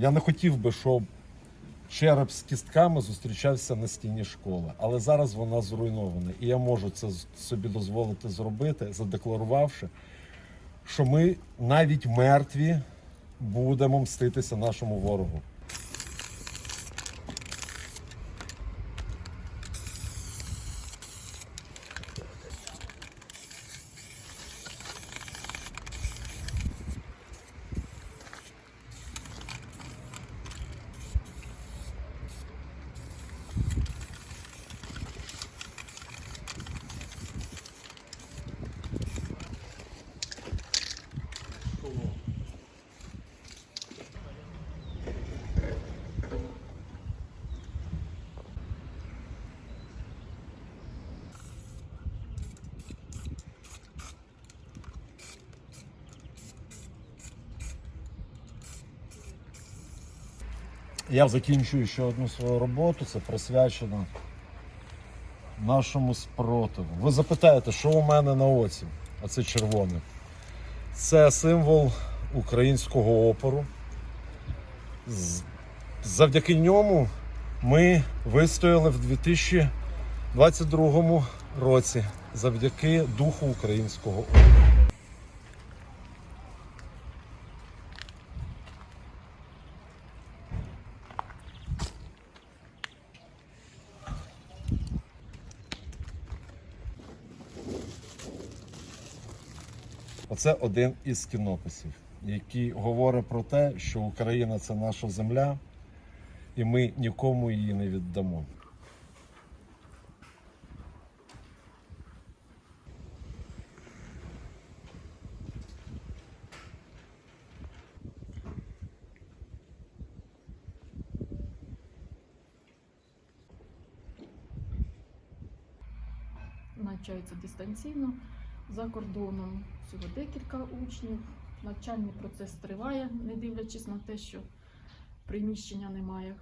Я не хотів би, щоб череп з кістками зустрічався на стіні школи, але зараз вона зруйнована. І я можу це собі дозволити зробити, задекларувавши, що ми навіть мертві будемо мститися нашому ворогу. Я закінчую ще одну свою роботу, це присвячено нашому спротиву. Ви запитаєте, що у мене на оці? А це червоне. Це символ українського опору. Завдяки ньому ми вистояли в 2022 році завдяки духу українського опору. Оце один із кінописів, який говорить про те, що Україна це наша земля, і ми нікому її не віддамо. навчаються дистанційно за кордоном. Всього декілька учнів. Навчальний процес триває, не дивлячись на те, що приміщення немає